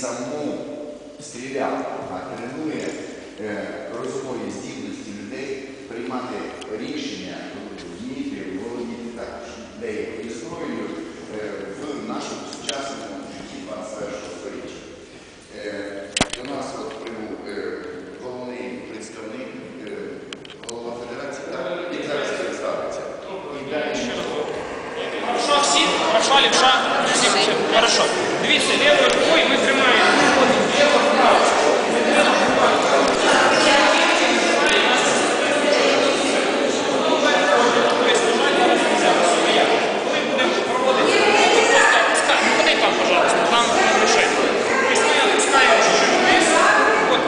саму стрілянку, а тренує е, розумові здібності людей приймати рішення, вміти, володіти також деякою зброєю е, в нашому сучасному житті 21 століття. Е, До нас от прибув головний представник, голова федерації, і зараз представиться. Хорошо, всі? Хорошо, всі. Хорошо. Дивіться, лівою рукою ми тримаємо. Виходимо вліво, вправо. Коли будемо проводити, просто пускай, ну ходи там, пожалуйста, там не мішай. Тобто ми опускаємо чуть-чуть вниз. От,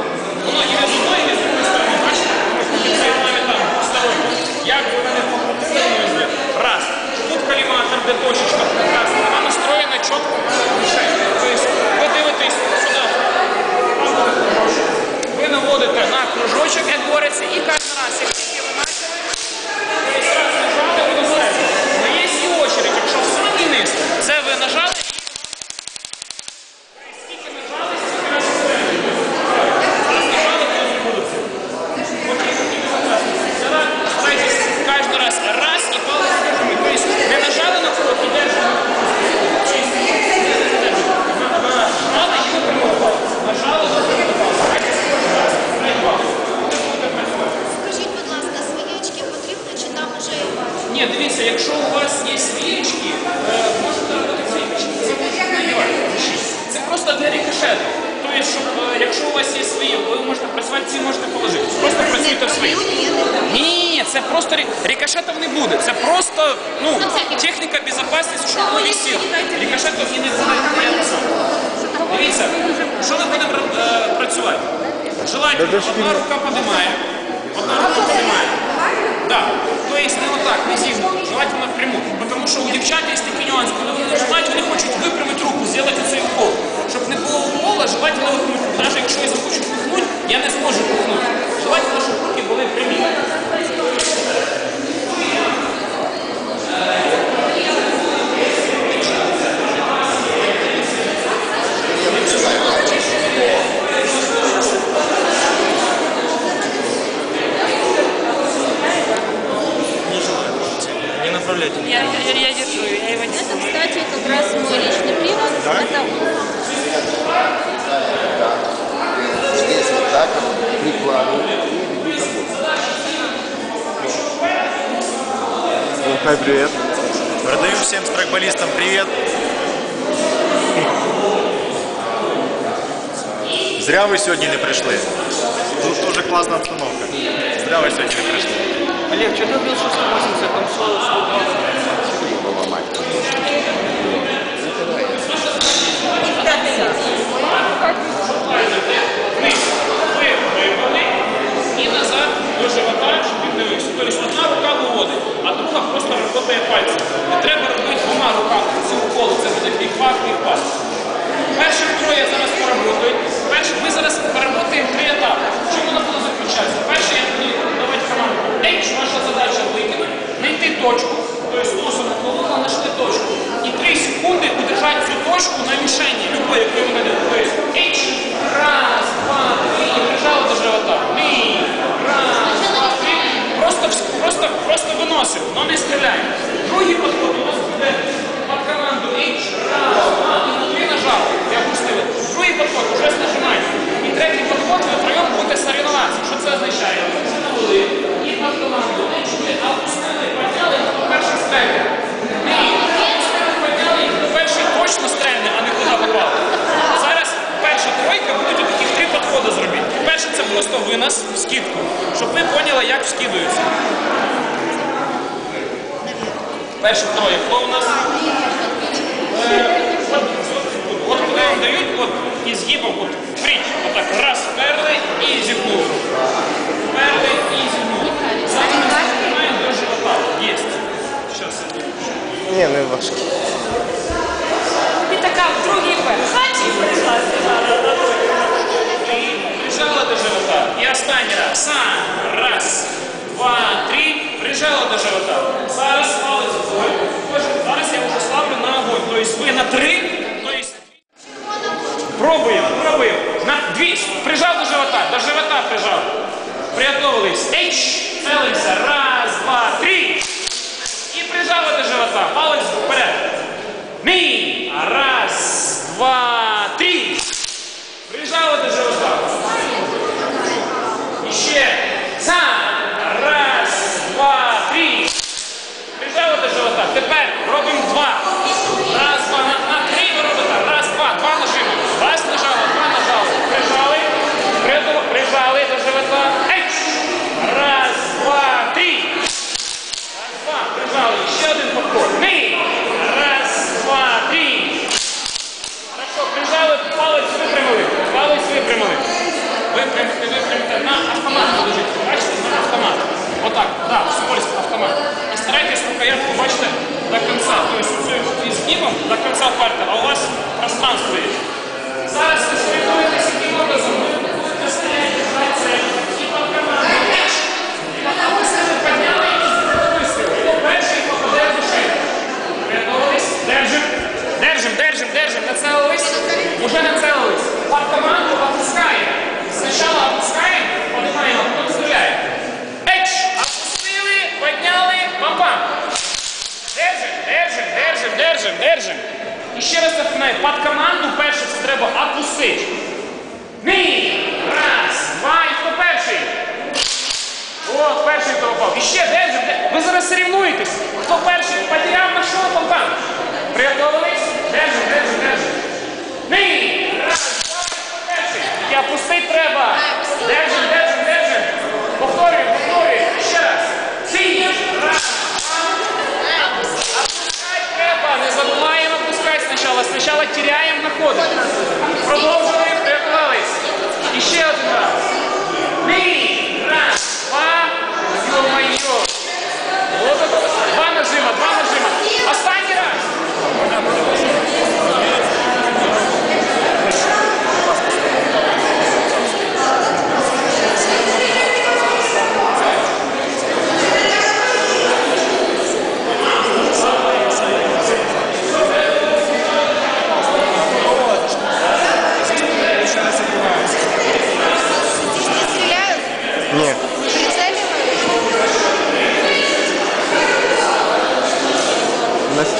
воно і з одної, і з другої сторони, бачите? Ми підтримуємо там сторонньо. Як ви мене покрутили, Раз. Тут коліматор, де точечка, раз. Вона настроєна чітко на мішень. Тобто ви дивитесь сюди. Там буде кружочок. Ви наводите на кружочок, як говориться, і кожен раз, як тільки ви почали, тобто раз нажали, ви носите. Но є і очередь, якщо в самий низ, це ви нажали, і Тобто скільки нажали, стільки раз вперед. Раз нажали, то забудете. Окей, окей, согласен. Зараз старайтесь кожен раз раз і палець держимо. Тобто не нажали на кулак і держимо. Нажали і випрямували. Нажали, випрямували. Раз, два. Будете працювати. Скажіть, будь ласка, свіючки потрібно чи там вже я бачу? Ні, дивіться, якщо у вас є свічки, е, можете робити свічки. Це можна надівати. Це просто для рикошету. Тобто, щоб, е, якщо у вас є свої, ви можете працювати, ці можете положити. Просто працюйте в своїх. Ні, ні, це рикошетів не буде. Це просто ну, техніка безпечності, щоб воно висіло. Рикошетів і не буде. Дивіться, що ми будемо е, працювати? Желательно, одна рука піднімає, одна рука піднімає. Да. То есть не вот так, не зиму, желательно пряму. Потому что у дівчат є такий нюанс, коли вони нажимають, вони хочуть випрямити руку, зробити цей укол. Щоб не було укола, желательно випрямити. Навіть якщо я захочу пухнути, я не зможу Хай, привет. Передаю всем страйкболистам привет. Зря ви сьогодні не прийшли. Тут дуже класна обстановка. Зря ви сьогодні не прийшли. Олег, что ты бил 680, там 100, 120. Вниз. Ви випали і назад до живота, щоб він дивився. Тобто Тобто носом колона знайшли точку. І 3 секунди удержати цю точку на мішені, любої, яку ви ведете. Тобто H, раз, два, три, і прижали до живота. Ми, раз, два, три. Просто, просто, просто виносимо, але не стріляємо. Другий підход у нас буде під команду H, раз, два, і внутрі нажали. Я пустили. Другий підход вже з нажиманням. І третій підход ви втроєм будете соревноватися. Що це означає? Це навели і під команду H ви опустили, підняли, хто перший стрельне. Ми опустили, підняли, і хто перший точно стрельне, а не куди попав. Зараз перша тройка будуть таких три підходи зробити. Перше це просто винос в скидку, щоб ви поняли, як скидується. Перше троє. Хто у нас? Е, от, коли вам дають, от із згибом, от впріть, отак, раз, вперли і зігнули. Вперли і зігнули. Зараз нажимаємо до живота. Єсть. Щас. Ні, не важко. И такая в другие хаті прийшла. Прижала до живота. І останній раз. Сам. Раз, два, три ще одна живота. Зараз славиться вогонь. Зараз я вже славлю на огонь. Тобто ви на три, тобто... Пробуємо, пробуємо. На дві. Прижав до живота, до живота прижав. Приготовились. Ейч! Целимся. Раз. сам стоїть. Зараз ви слідуєтесь, яким образом ви будете стояти на це і покривати. Ви себе підняли і вистріли. Перший попаде в душину. Врятувались, держим, держим, держим, держим, нацелились. Уже нацелились. ще раз запинаю, під команду перше все треба опустити. Ні! Раз, два, і хто перший? О, перший хто попав. І ще держим. Ви зараз рівнуєтесь. Хто перший? Потеряв на шоу там. Приготовились? Держи, держим, держим. Ні! виходимо. Продовжили, переклались. І ще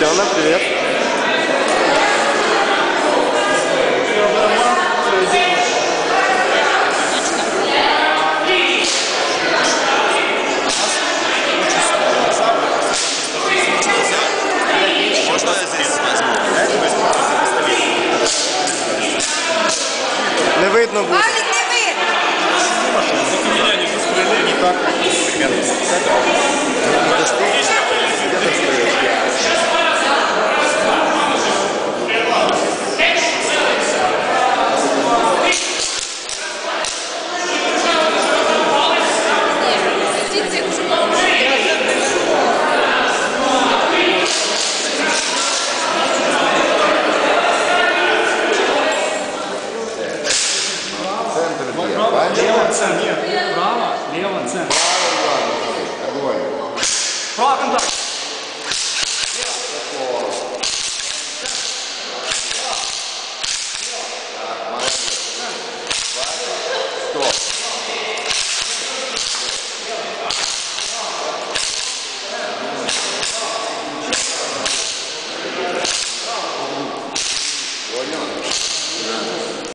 Externe.